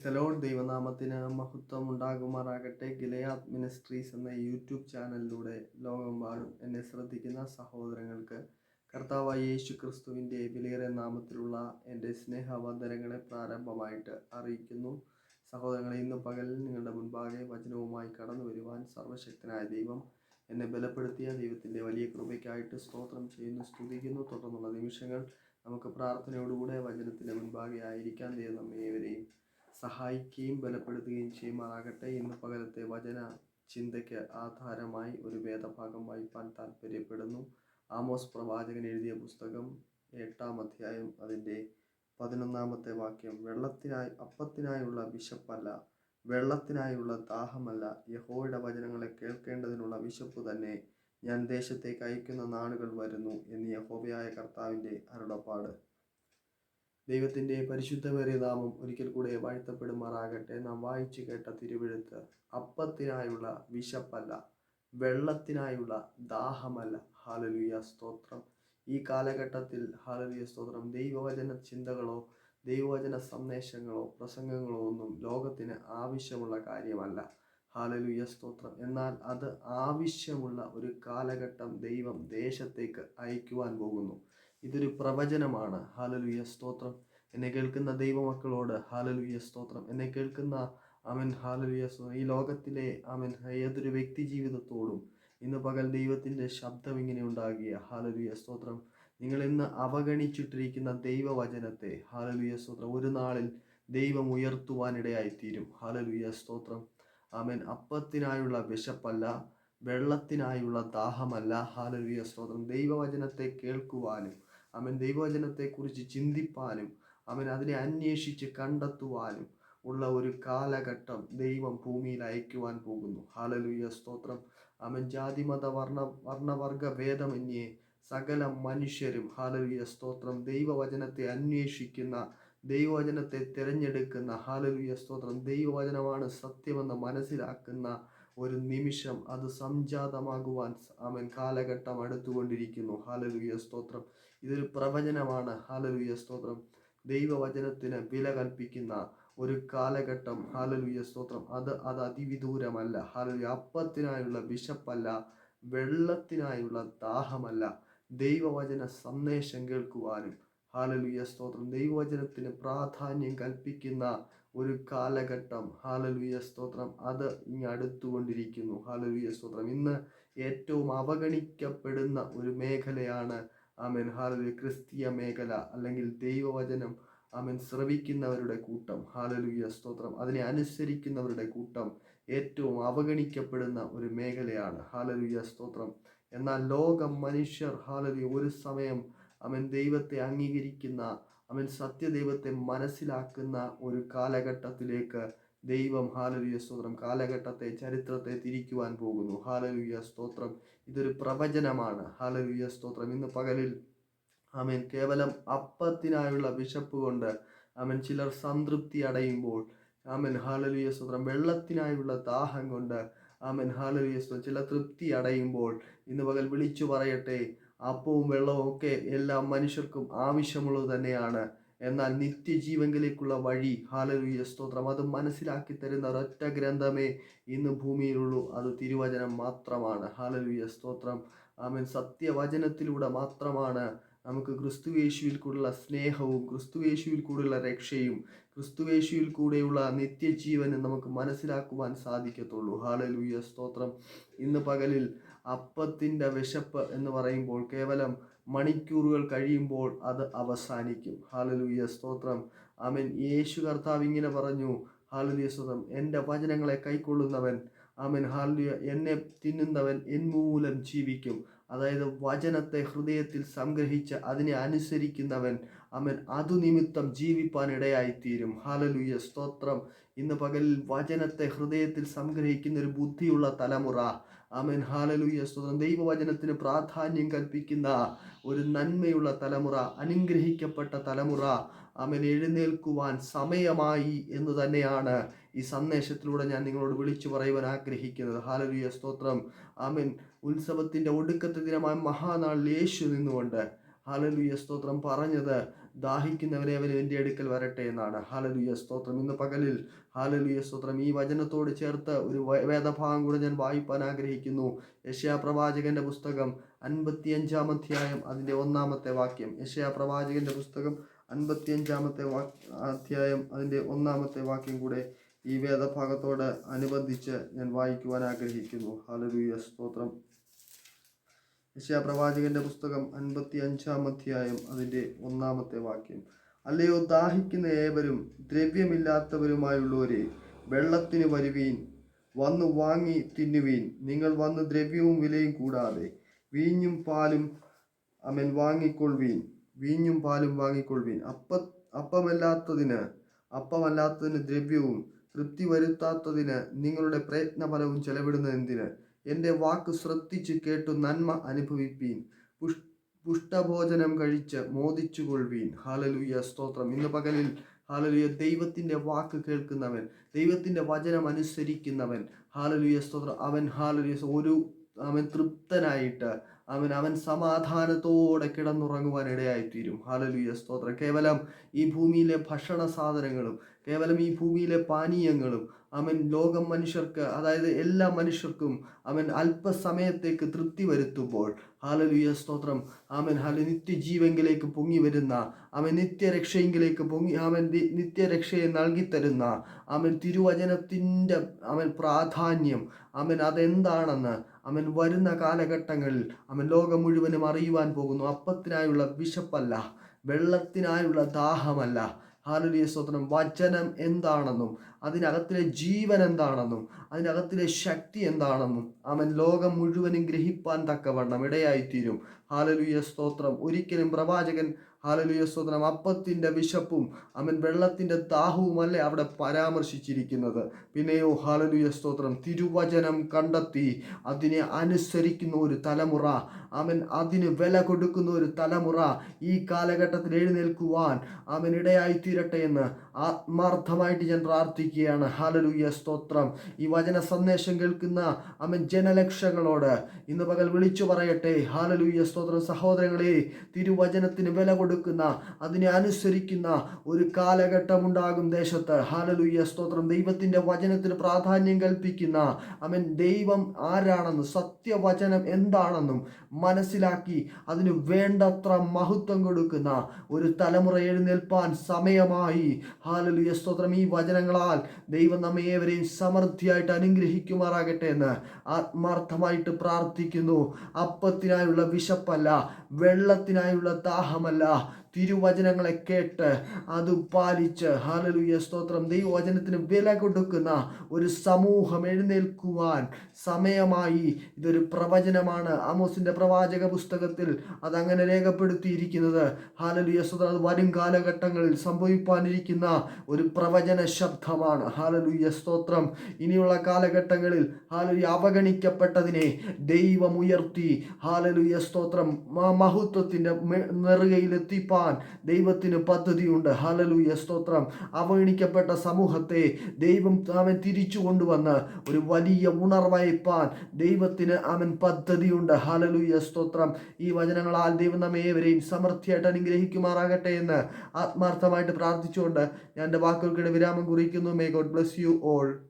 Salon ദൈവനാമത്തിന് മഹത്വം ഉണ്ടാകുമാറാകട്ടെ ഗിലയാത് ministries എന്ന യൂട്യൂബ് ചാനലിലൂടെ ലോകമെമ്പാടും എന്നെ ശ്രദ്ധിക്കുന്ന സഹോദരങ്ങൾക്ക് കർത്താവായ യേശു ക്രിസ്തുവിന്റെ വിലയേറെ നാമത്തിലുള്ള എന്റെ സ്നേഹവന്ദനങ്ങളെ പ്രാരംഭമായിട്ട് അറിയിക്കുന്നു. സഹോദരങ്ങളെ ഇന്ന് പകലിൽ നിങ്ങളുടെ മുൻപാകെ വചനവുമായി കടന്നു വരുവാൻ സർവശക്തനായ ദൈവം എന്നെ ബലപ്പെടുത്തിയ ദൈവത്തിന്റെ വലിയ കൃപയ്ക്കായിട്ട് സ്തോത്രം ചെയ്യുന്നു സ്തുതിക്കുന്നു. തുടർന്നുള്ള നിമിഷങ്ങൾ നമുക്ക് പ്രാർത്ഥനയോടുകൂടെ വചനത്തിന്റെ മുൻപാകെ ആയിരിക്കാൻ ദൈവം നമ്മെ ഏവരെയും സഹായിക്കുകയും ബലപ്പെടുത്തുകയും ചെയ്യുമാറാകട്ടെ ഇന്ന് പകലത്തെ വചന ചിന്തയ്ക്ക് ആധാരമായി ഒരു വേദഭാഗം വായിപ്പാൻ താല്പര്യപ്പെടുന്നു ആമോസ് പ്രവാചകൻ എഴുതിയ പുസ്തകം എട്ടാം അധ്യായം അതിന്റെ പതിനൊന്നാമത്തെ വാക്യം വെള്ളത്തിനായി അപ്പത്തിനായുള്ള വിശപ്പല്ല വെള്ളത്തിനായുള്ള ദാഹമല്ല. യഹോയുടെ വചനങ്ങളെ കേൾക്കേണ്ടതിനുള്ള വിശപ്പ് തന്നെ ഞാൻ ദേശത്തേക്ക് അയക്കുന്ന നാളുകൾ വരുന്നു എന്ന് യഹോവയായ കർത്താവിന്റെ അരുളപ്പാട്. ദൈവത്തിന്റെ പരിശുദ്ധമേറിയ നാമം ഒരിക്കൽ കൂടെ വാഴ്ത്തപ്പെടുമാറാകട്ടെ. നാം വായിച്ചു കേട്ട തിരുവെഴുത്ത് അപ്പത്തിനായുള്ള വിശപ്പല്ല വെള്ളത്തിനായുള്ള ദാഹമല്ല. ഹാലലുയ സ്തോത്രം. ഈ കാലഘട്ടത്തിൽ ഹാലലുയ സ്തോത്രം. ദൈവവചന ചിന്തകളോ ദൈവവചന സന്ദേശങ്ങളോ പ്രസംഗങ്ങളോ ഒന്നും ലോകത്തിന് ആവശ്യമുള്ള കാര്യമല്ല. ഹാലലുയ സ്തോത്രം. എന്നാൽ അത് ആവശ്യമുള്ള ഒരു കാലഘട്ടം ദൈവം ദേശത്തേക്ക് അയക്കുവാൻ പോകുന്നു. ഇതൊരു പ്രവചനമാണ്. ഹാലലുയ സ്തോത്രം. എന്നെ കേൾക്കുന്ന ദൈവമക്കളോട് ഹാലലുയ സ്തോത്രം. എന്നെ കേൾക്കുന്ന അവൻ ഹാലലുയ ഈ ലോകത്തിലെ അവൻ ഏതൊരു വ്യക്തി ജീവിതത്തോടും ഇന്ന് പകൽ ദൈവത്തിന്റെ ശബ്ദം ഇങ്ങനെ ഉണ്ടാകിയ ഹാലലുയ സ്തോത്രം. നിങ്ങൾ ഇന്ന് അവഗണിച്ചിട്ടിരിക്കുന്ന ദൈവവചനത്തെ ഹാലലുയ സ്തോത്രം. ഒരു നാളിൽ ദൈവം ഉയർത്തുവാനിടയായിത്തീരും. ഹാലലുയ സ്തോത്രം. അവൻ അപ്പത്തിനായുള്ള വിശപ്പല്ല വെള്ളത്തിനായുള്ള ദാഹമല്ല ഹാലലുയ സ്തോത്രം. ദൈവവചനത്തെ കേൾക്കുവാനും അവൻ ദൈവവചനത്തെക്കുറിച്ച് ചിന്തിപ്പാനും അവൻ അതിനെ അന്വേഷിച്ച് കണ്ടെത്തുവാനും ഉള്ള ഒരു കാലഘട്ടം ദൈവം ഭൂമിയിൽ അയക്കുവാൻ പോകുന്നു. ഹാലലുയ സ്തോത്രം. അവൻ ജാതിമത വർണ വർണവർഗ ഭേദമന്യേ സകല മനുഷ്യരും ഹാലലുയ സ്തോത്രം ദൈവവചനത്തെ അന്വേഷിക്കുന്ന ദൈവവചനത്തെ തിരഞ്ഞെടുക്കുന്ന ഹാലലുയ സ്തോത്രം ദൈവവചനമാണ് സത്യമെന്ന് മനസ്സിലാക്കുന്ന ഒരു നിമിഷം അത് സംജാതമാകുവാൻ അവൻ കാലഘട്ടം അടുത്തുകൊണ്ടിരിക്കുന്നു ഹാലലുയ സ്തോത്രം. ഇതൊരു പ്രവചനമാണ്. ഹാലലുയ സ്തോത്രം. ദൈവവചനത്തിന് വില കൽപ്പിക്കുന്ന ഒരു കാലഘട്ടം. ഹാലലുയ സ്തോത്രം. അത് അത് അതിവിദൂരമല്ല. ഹാലലുയ അപ്പത്തിനായുള്ള വിശപ്പല്ല വെള്ളത്തിനായുള്ള ദാഹമല്ല. ദൈവവചന സന്ദേശം കേൾക്കുവാനും. ഹാലലുയ സ്തോത്രം. ദൈവവചനത്തിന് പ്രാധാന്യം കൽപ്പിക്കുന്ന ഒരു കാലഘട്ടം. ഹാലലുയ സ്തോത്രം. അത് ഇനി അടുത്തുകൊണ്ടിരിക്കുന്നു. ഹാലലുയ സ്തോത്രം. ഇന്ന് ഏറ്റവും അവഗണിക്കപ്പെടുന്ന ഒരു മേഖലയാണ് ആമൻ. ഹാലലു ക്രിസ്തീയ മേഖല അല്ലെങ്കിൽ ദൈവവചനം ആമൻ ശ്രവിക്കുന്നവരുടെ കൂട്ടം. ഹാലലുയ. സ്തോത്രം. അതിനെ അനുസരിക്കുന്നവരുടെ കൂട്ടം ഏറ്റവും അവഗണിക്കപ്പെടുന്ന ഒരു മേഖലയാണ്. ഹാലലുയ. സ്തോത്രം. എന്നാൽ ലോകം മനുഷ്യർ ഹാലലുയ ഒരു സമയം അവൻ ദൈവത്തെ അംഗീകരിക്കുന്ന അവൻ സത്യദൈവത്തെ മനസ്സിലാക്കുന്ന ഒരു കാലഘട്ടത്തിലേക്ക് ദൈവം ഹാലലുയ സ്തോത്രം. കാലഘട്ടത്തെ ചരിത്രത്തെ തിരിക്കുവാൻ പോകുന്നു. ഹാലലുയ സ്തോത്രം. ഇതൊരു പ്രവചനമാണ്. ഹാലലുയ സ്തോത്രം. ഇന്ന് പകലിൽ ആമേൻ. കേവലം അപ്പത്തിനായുള്ള വിശപ്പ് കൊണ്ട് ആമൻ ചിലർ സംതൃപ്തി അടയുമ്പോൾ ആമൻ ഹാലലുയ സ്തോത്രം. വെള്ളത്തിനായുള്ള ദാഹം കൊണ്ട് ആമൻ ഹാലലുയ സ്തോത്രം. ചില തൃപ്തി അടയുമ്പോൾ ഇന്ന് പകൽ വിളിച്ചു പറയട്ടെ അപ്പവും വെള്ളവും ഒക്കെ എല്ലാ മനുഷ്യർക്കും ആവശ്യമുള്ളത് തന്നെയാണ്. എന്നാൽ നിത്യജീവങ്കിലേക്കുള്ള വഴി ഹാലലുയ സ്തോത്രം അത് മനസ്സിലാക്കി തരുന്ന ഒരൊറ്റ ഗ്രന്ഥമേ ഇന്ന് ഭൂമിയിലുള്ളൂ. അത് തിരുവചനം മാത്രമാണ്. ഹാലലുയ സ്തോത്രം. ആമൻ. സത്യവചനത്തിലൂടെ മാത്രമാണ് നമുക്ക് ക്രിസ്തുവേശുവിൽ കൂടെയുള്ള സ്നേഹവും ക്രിസ്തുവേശുവിൽ കൂടെയുള്ള രക്ഷയും ക്രിസ്തുവേശുവിൽ കൂടെയുള്ള നിത്യജീവനും നമുക്ക് മനസ്സിലാക്കുവാൻ സാധിക്കത്തുള്ളൂ. ഹാലലുയ സ്തോത്രം. ഇന്ന് പകലിൽ അപ്പത്തിന്റെ വിശപ്പ് എന്ന് പറയുമ്പോൾ കേവലം മണിക്കൂറുകൾ കഴിയുമ്പോൾ അത് അവസാനിക്കും. ഹാലലുയ സ്തോത്രം. ആമൻ. യേശു കർത്താവ് ഇങ്ങനെ പറഞ്ഞു. ഹാലലുയ സ്തോത്രം. എന്റെ വചനങ്ങളെ കൈക്കൊള്ളുന്നവൻ ആമൻ. ഹാലലുയ എന്നെ തിന്നുന്നവൻ എന്മൂലം ജീവിക്കും. അതായത് വചനത്തെ ഹൃദയത്തിൽ സംഗ്രഹിച്ച് അതിനെ അനുസരിക്കുന്നവൻ അവൻ അതു നിമിത്തം ജീവിപ്പാൻ ഇടയായിത്തീരും ഹാലലുയ സ്തോത്രം. ഇന്ന് പകലിൽ വചനത്തെ ഹൃദയത്തിൽ സംഗ്രഹിക്കുന്ന ഒരു ബുദ്ധിയുള്ള തലമുറ ആമൻ. ഹാലലുയ സ്തോത്രം. ദൈവവചനത്തിന് പ്രാധാന്യം കൽപ്പിക്കുന്ന ഒരു നന്മയുള്ള തലമുറ അനുഗ്രഹിക്കപ്പെട്ട തലമുറ അവൻ എഴുന്നേൽക്കുവാൻ സമയമായി എന്ന് തന്നെയാണ് ഈ സന്ദേശത്തിലൂടെ ഞാൻ നിങ്ങളോട് വിളിച്ചു പറയുവാൻ ആഗ്രഹിക്കുന്നത്. ഹാലലുയ സ്തോത്രം. ആമേൻ. ഉത്സവത്തിന്റെ ഒടുക്കത്തെ ദിനമായ മഹാനാളിൽ യേശു നിന്നുകൊണ്ട് ഹാലലുയ സ്തോത്രം. പറഞ്ഞത് ദാഹിക്കുന്നവരെ അവർ എന്റെ അടുക്കൽ വരട്ടെ എന്നാണ്. ഹാലലുയ സ്തോത്രം. ഇന്ന് പകലിൽ ഹാലലുയ സ്തോത്രം. ഈ വചനത്തോട് ചേർത്ത് ഒരു വേദഭാഗം കൂടെ ഞാൻ വായിപ്പാൻ ആഗ്രഹിക്കുന്നു. യശയാ പ്രവാചകന്റെ പുസ്തകം അൻപത്തിയഞ്ചാം അധ്യായം അതിന്റെ ഒന്നാമത്തെ വാക്യം. യശയാ പ്രവാചകന്റെ പുസ്തകം അൻപത്തിയഞ്ചാമത്തെ വാ- അധ്യായം അതിന്റെ ഒന്നാമത്തെ വാക്യം കൂടെ ഈ വേദഭാഗത്തോട് അനുബന്ധിച്ച് ഞാൻ വായിക്കുവാൻ ആഗ്രഹിക്കുന്നു. ഹാലലുയ സ്തോത്രം. യശയാ പ്രവാചകന്റെ പുസ്തകം അൻപത്തി അഞ്ചാം അധ്യായം അതിന്റെ ഒന്നാമത്തെ വാക്യം. അല്ലയോ ദാഹിക്കുന്ന ഏവരും ദ്രവ്യമില്ലാത്തവരുമായുള്ളവരെ വെള്ളത്തിന് വരുവീൻ വന്നു വാങ്ങി തിന്നുവീൻ. നിങ്ങൾ വന്ന് ദ്രവ്യവും വിലയും കൂടാതെ വീഞ്ഞും പാലും അമൻ വാങ്ങിക്കൊള്ളുവീൻ. വീഞ്ഞും പാലും വാങ്ങിക്കൊള്ളുവീൻ. അപ്പ അപ്പമല്ലാത്തതിന് അപ്പമല്ലാത്തതിന് ദ്രവ്യവും തൃപ്തി വരുത്താത്തതിന് നിങ്ങളുടെ പ്രയത്നഫലവും ചെലവിടുന്നത് എന്തിന്? എന്റെ വാക്ക് ശ്രദ്ധിച്ച് കേട്ടു നന്മ അനുഭവിപ്പീൻ. പുഷ് പുഷ്ടഭോജനം കഴിച്ച് മോദിച്ചു കൊള്ളുവീൻ ഹാലലുയ സ്തോത്രം. ഇന്ന് പകലിൽ ഹാലലുയ ദൈവത്തിന്റെ വാക്ക് കേൾക്കുന്നവൻ ദൈവത്തിന്റെ വചനം അനുസരിക്കുന്നവൻ ഹാലലുയ സ്തോത്രം. അവൻ ഹാലലുയ ഒരു അവൻ തൃപ്തനായിട്ട് അവൻ അവൻ സമാധാനത്തോടെ കിടന്നുറങ്ങുവാൻ ഇടയായിത്തീരും. ഹാലലുയ സ്തോത്രം. കേവലം ഈ ഭൂമിയിലെ ഭക്ഷണ സാധനങ്ങളും കേവലം ഈ ഭൂമിയിലെ പാനീയങ്ങളും അവൻ ലോകം മനുഷ്യർക്ക് അതായത് എല്ലാ മനുഷ്യർക്കും അവൻ അല്പസമയത്തേക്ക് തൃപ്തി വരുത്തുമ്പോൾ ഹാലലുയ സ്തോത്രം. അവൻ ഹാല നിത്യജീവങ്കിലേക്ക് പൊങ്ങി വരുന്ന അവൻ നിത്യരക്ഷയെങ്കിലേക്ക് പൊങ്ങി അവൻ നിത്യരക്ഷയെ നൽകിത്തരുന്ന അവൻ തിരുവചനത്തിന്റെ അവൻ പ്രാധാന്യം അവൻ അതെന്താണെന്ന് അവൻ വരുന്ന കാലഘട്ടങ്ങളിൽ അവൻ ലോകം മുഴുവനും അറിയുവാൻ പോകുന്നു. അപ്പത്തിനായുള്ള വിശപ്പല്ല വെള്ളത്തിനായുള്ള ദാഹമല്ല ഹാലുലിയ സ്വതനം വചനം എന്താണെന്നും അതിനകത്തിലെ ജീവൻ എന്താണെന്നും അതിനകത്തിലെ ശക്തി എന്താണെന്നും അവൻ ലോകം മുഴുവനും ഗ്രഹിപ്പാൻ തക്കവണ്ണം ഇടയായിത്തീരും. ഹാലലുയ സ്തോത്രം. ഒരിക്കലും പ്രവാചകൻ ഹാലലുയ സ്തോത്രം അപ്പത്തിന്റെ വിശപ്പും അവൻ വെള്ളത്തിന്റെ ദാഹവുമല്ലേ അവിടെ പരാമർശിച്ചിരിക്കുന്നത്? പിന്നെയോ ഹാലലുയ സ്തോത്രം തിരുവചനം കണ്ടെത്തി അതിനെ അനുസരിക്കുന്ന ഒരു തലമുറ അവൻ അതിന് വില കൊടുക്കുന്ന ഒരു തലമുറ ഈ കാലഘട്ടത്തിൽ എഴുന്നേൽക്കുവാൻ അവൻ ഇടയായിത്തീരട്ടെ എന്ന് ആത്മാർത്ഥമായിട്ട് ഞാൻ പ്രാർത്ഥിക്കുകയാണ്. ഹാലലൂയ സ്തോത്രം. ഈ വചന സന്ദേശം കേൾക്കുന്ന അമൻ ജനലക്ഷങ്ങളോട് ഇന്ന് പകൽ വിളിച്ചു പറയട്ടെ. ഹാലലൂയ സ്തോത്രം. സഹോദരങ്ങളെ തിരുവചനത്തിന് വില കൊടുക്കുന്ന അതിനെ അനുസരിക്കുന്ന ഒരു കാലഘട്ടം ഉണ്ടാകും ദേശത്ത്. ഹാലലൂയ സ്തോത്രം. ദൈവത്തിന്റെ വചനത്തിന് പ്രാധാന്യം കൽപ്പിക്കുന്ന അമൻ ദൈവം ആരാണെന്നും സത്യവചനം എന്താണെന്നും മനസ്സിലാക്കി അതിന് വേണ്ടത്ര മഹത്വം കൊടുക്കുന്ന ഒരു തലമുറ എഴുന്നേൽപ്പാൻ സമയമായി. ഹാലലുയ സ്തോത്രം. ഈ വചനങ്ങളാൽ ദൈവം നമ്മെ ഏവരെയും സമൃദ്ധിയായിട്ട് അനുഗ്രഹിക്കുമാറാകട്ടെ എന്ന് ആത്മാർത്ഥമായിട്ട് പ്രാർത്ഥിക്കുന്നു. അപ്പത്തിനായുള്ള വിശപ്പല്ല വെള്ളത്തിനായുള്ള ദാഹമല്ല തിരുവചനങ്ങളെ കേട്ട് അത് പാലിച്ച് ഹാലലുയ സ്തോത്രം. ദൈവവചനത്തിന് വില കൊടുക്കുന്ന ഒരു സമൂഹം എഴുന്നേൽക്കുവാൻ സമയമായി ഇതൊരു പ്രവചനമാണ്. അമോസിന്റെ പ്രവാചക പുസ്തകത്തിൽ അതങ്ങനെ രേഖപ്പെടുത്തിയിരിക്കുന്നത്. ഹാലലുയ സ്തോത്രം. അത് വരും കാലഘട്ടങ്ങളിൽ സംഭവിപ്പാനിരിക്കുന്ന ഒരു പ്രവചന ശബ്ദമാണ്. ഹാലലുയ സ്തോത്രം. ഇനിയുള്ള കാലഘട്ടങ്ങളിൽ ഹാലലുയ അവഗണിക്കപ്പെട്ടതിനെ ദൈവമുയർത്തി ഹാലലുയ സ്തോത്രം. മഹത്വത്തിന്റെ മഹത്വത്തിന്റെ നെറുകയിലെത്തിപ്പാൻ ദൈവത്തിന് പദ്ധതിയുണ്ട്. ഹലലൂയ സ്തോത്രം. അവഗണിക്കപ്പെട്ട സമൂഹത്തെ ദൈവം അവൻ തിരിച്ചു കൊണ്ടുവന്ന് ഒരു വലിയ ഉണർവയപ്പാൻ ദൈവത്തിന് അവൻ പദ്ധതിയുണ്ട്. ഹലലൂയ സ്തോത്രം. ഈ വചനങ്ങളാൽ ദൈവം നമ്മെ ഏവരെയും സമൃദ്ധിയായിട്ട് അനുഗ്രഹിക്കുമാറാകട്ടെ എന്ന് ആത്മാർത്ഥമായിട്ട് പ്രാർത്ഥിച്ചുകൊണ്ട് ഞാൻ എന്റെ വാക്കുകൾക്കിടെ വിരാമം കുറിക്കുന്നു. May God bless you all